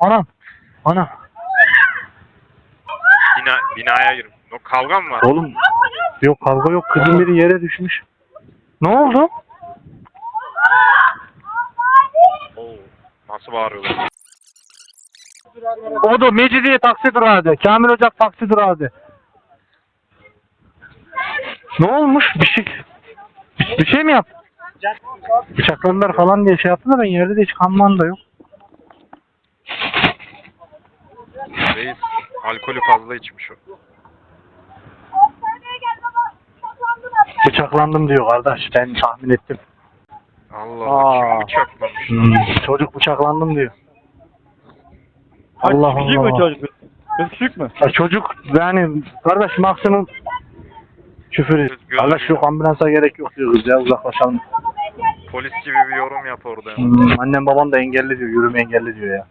Anam. Anam. Bina, binaya girin. O kavga mı var? Oğlum. Yok kavga yok. Kızın biri yere düşmüş. Ne oldu? Oo, nasıl bağırıyorlar? O da Mecidiye taksi durağıydı. Kamil Ocak taksi durağıydı. Ne olmuş? Bir şey bir, bir şey mi yaptı? Bıçakladılar falan diye şey yaptı da ben yerde de hiç kanman da yok. Reis alkolü fazla içmiş o. Bıçaklandım diyor kardeş. Ben tahmin ettim. Allah Allah Aa. kim bıçaklamış? Hmm, çocuk bıçaklandım diyor. Allah Küçük mü Allah. çocuk? Kız küçük mü? Ya çocuk yani kardeş maksimum küfür. Göz- Kardeş yok ambulansa gerek yok diyor kız ya uzaklaşalım. Polis gibi bir yorum yap orada. ya. Hmm, annem babam da engelli diyor yürüme engelli diyor ya.